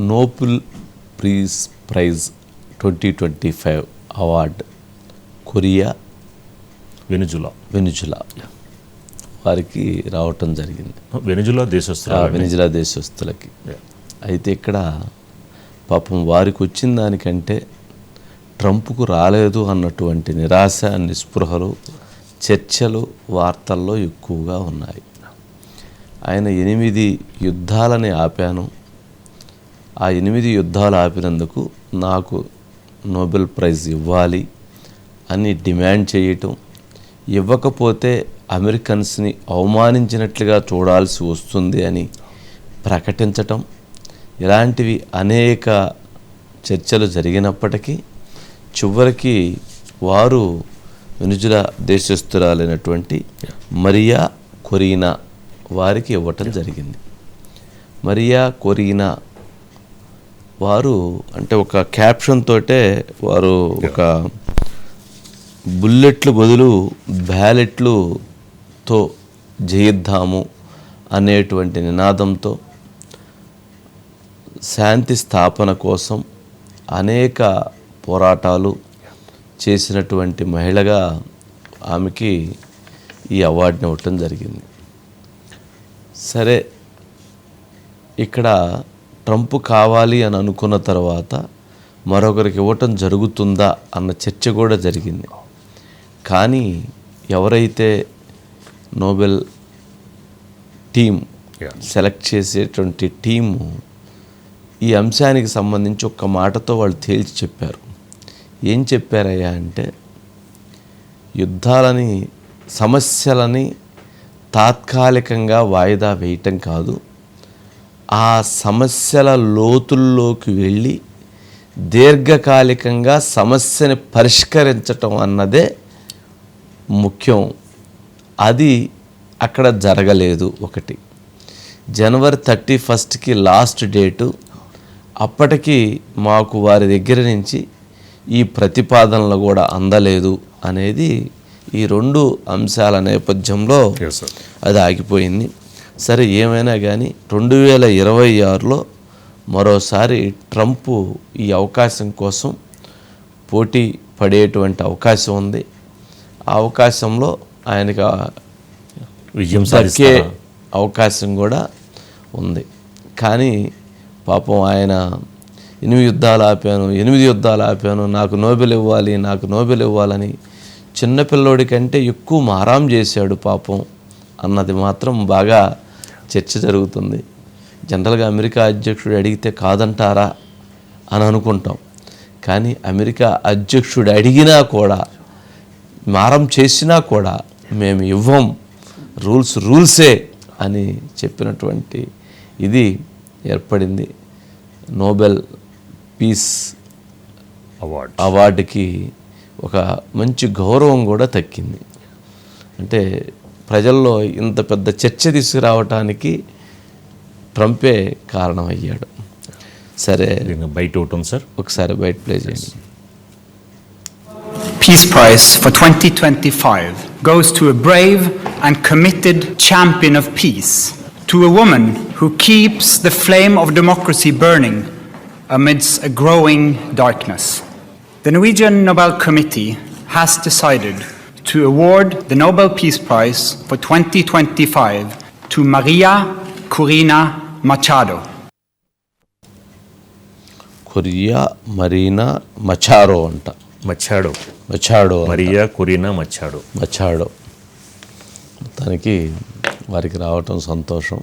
Nobel prize prize twenty twenty five award Korea Venezuela. Venezuela. వారికి రావటం జరిగింది. Venezuela దేశస్తులు Venezuela దేశస్తులకి అయితే ఇక్కడ పాపం వారికి వచ్చిన దానికంటే ట్రంప్కు రాలేదు అన్నటువంటి నిరాశ నిస్పృహలు చర్చలు వార్తల్లో ఎక్కువగా ఉన్నాయి. ఆయన ఎనిమిది యుద్ధాలని ఆపాను. ఆ ఎనిమిది యుద్ధాలు ఆపినందుకు నాకు నోబెల్ ప్రైజ్ ఇవ్వాలి అని డిమాండ్ చేయటం ఇవ్వకపోతే అమెరికన్స్ని అవమానించినట్లుగా చూడాల్సి వస్తుంది అని ప్రకటించటం ఇలాంటివి అనేక చర్చలు జరిగినప్పటికీ చివరికి వారు వెనుజుల దేశస్థురాలైనటువంటి మరియా కొరీనా వారికి ఇవ్వటం జరిగింది. మరియా కొరీనా వారు అంటే ఒక క్యాప్షన్ తోటే వారు ఒక బుల్లెట్లు బదులు బ్యాలెట్లుతో జయిద్దాము అనేటువంటి నినాదంతో శాంతి స్థాపన కోసం అనేక పోరాటాలు చేసినటువంటి మహిళగా ఆమెకి ఈ అవార్డుని ఇవ్వటం జరిగింది. సరే ఇక్కడ ట్రంప్ కావాలి అని అనుకున్న తర్వాత మరొకరికి ఇవ్వటం జరుగుతుందా అన్న చర్చ కూడా జరిగింది. కానీ ఎవరైతే నోబెల్ టీం. సెలెక్ట్ చేసేటువంటి టీము ఈ అంశానికి సంబంధించి ఒక్క మాటతో వాళ్ళు తేల్చి చెప్పారు. ఏం చెప్పారయ్యా అంటే యుద్ధాలని సమస్యలని తాత్కాలికంగా వాయిదా వేయటం కాదు. ఆ సమస్యల లోతుల్లోకి వెళ్ళి దీర్ఘకాలికంగా సమస్యని పరిష్కరించటం అన్నదే ముఖ్యం. అది అక్కడ జరగలేదు ఒకటి. జనవరి థర్టీ ఫస్ట్కి లాస్ట్ డేటు. అప్పటికి మాకు వారి దగ్గర నుంచి ఈ ప్రతిపాదనలు కూడా అందలేదు అనేది ఈ రెండు అంశాల నేపథ్యంలో. అది ఆగిపోయింది. సరే ఏమైనా కానీ రెండు వేల ఇరవై ఆరులో మరోసారి ట్రంప్ ఈ అవకాశం కోసం పోటీ పడేటువంటి అవకాశం ఉంది. ఆ అవకాశంలో ఆయనకి విజయం దక్కే అవకాశం కూడా ఉంది. కానీ పాపం ఆయన ఎనిమిది యుద్ధాలు ఆపాను ఎనిమిది యుద్ధాలు ఆపాను నాకు నోబెల్ ఇవ్వాలి నాకు నోబెల్ ఇవ్వాలని చిన్నపిల్లోడి కంటే ఎక్కువ మారాం చేశాడు పాపం అన్నది మాత్రం బాగా చర్చ జరుగుతుంది. జనరల్గా అమెరికా అధ్యక్షుడు అడిగితే కాదంటారా అని అనుకుంటాం. కానీ అమెరికా అధ్యక్షుడు అడిగినా కూడా మారం చేసినా కూడా మేము ఇవ్వం రూల్స్ రూల్సే అని చెప్పినటువంటి ఇది ఏర్పడింది. నోబెల్ పీస్ అవార్డ్ అవార్డుకి ఒక మంచి గౌరవం కూడా తక్కింది అంటే ప్రజల్లో ఇంత పెద్ద చర్చ తీసుకురావటానికి ట్రంపే కారణమయ్యాడు సరే దీనికి బయట ఒకటి ఉంది సార్ ఒకసారి బయట ప్లే చేయండి Peace Prize for 2025 goes to a brave and committed champion of peace, to a woman who keeps the flame of democracy burning amidst a growing darkness. The Norwegian Nobel Committee has decided to award the Nobel Peace Prize for 2025 to Maria Corina Machado. Corina Marina Machado అంట Machado Machado అంట. Maria Corina మచ్చాడో Machado మొత్తానికి వారికి రావటం సంతోషం